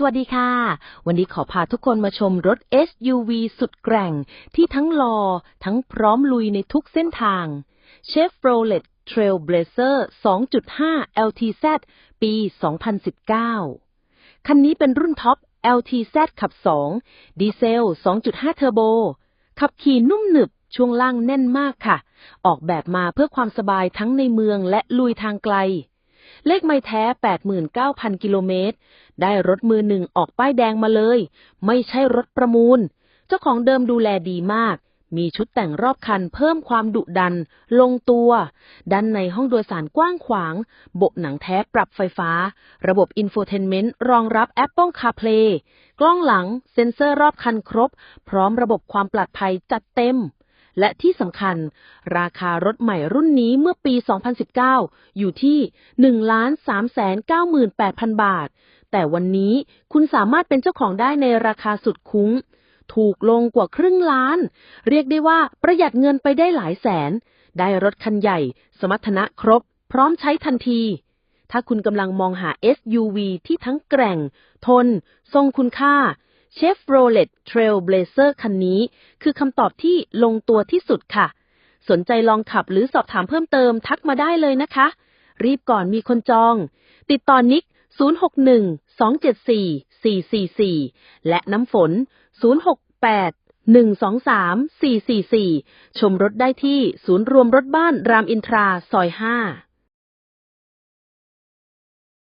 สวัสดีค่ะ วันนี้ขอพาทุกคนมาชมรถ SUV สุดแกร่ง ที่ทั้งหลอ่อทั้งพร้อมลุยในทุกเส้นทาง Chevrolet Trailblazer 2.5 LTZ ปี 2019 คันนี้เป็นรุ่นท็อป LTZ ขับ 2 ดีเซล 2.5 เทอร์โบ ขับขี่นุ่มหนึบช่วงล่างแน่นมากค่ะ ออกแบบมาเพื่อความสบายทั้งในเมืองและลุยทางไกล เลขไม่แท้ 89,000 กิโลเมตร ได้รถมือหนึ่งออกป้ายแดงมาเลย ไม่ใช่รถประมูล เจ้าของเดิมดูแลดีมาก มีชุดแต่งรอบคันเพิ่มความดุดัน ลงตัว ด้านในห้องโดยสารกว้างขวาง โบะหนังแท้ปรับไฟฟ้า ระบบอินโฟเทนเมนต์รองรับ Apple CarPlay กล้องหลัง เซ็นเซอร์รอบคันครบ พร้อมระบบความปลอดภัยจัดเต็ม และที่สำคัญ ราคารถใหม่รุ่นนี้เมื่อปี 2019 อยู่ที่ 1,398,000 บาท แต่วันนี้คุณสามารถเป็นเจ้าของได้ในราคาสุดคุ้ม ถูกลงกว่าครึ่งล้าน เรียกได้ว่าประหยัดเงินไปได้หลายแสน ได้รถคันใหญ่ สมรรถนะครบ พร้อมใช้ทันที ถ้าคุณกำลังมองหา SUV ที่ทั้งแกร่ง ทน ทรงคุณค่า Chevrolet Trailblazer คันนี้ คือคำตอบที่ลงตัวที่สุดค่ะ สนใจลองขับหรือสอบถามเพิ่มเติมทักมาได้เลยนะคะ รีบก่อนมีคนจอง ติดต่อนิก 061-274-444 และน้ำฝน 068-123-444 ชมรถได้ที่ศูนย์รวมรถบ้านรามอินทราซอย 5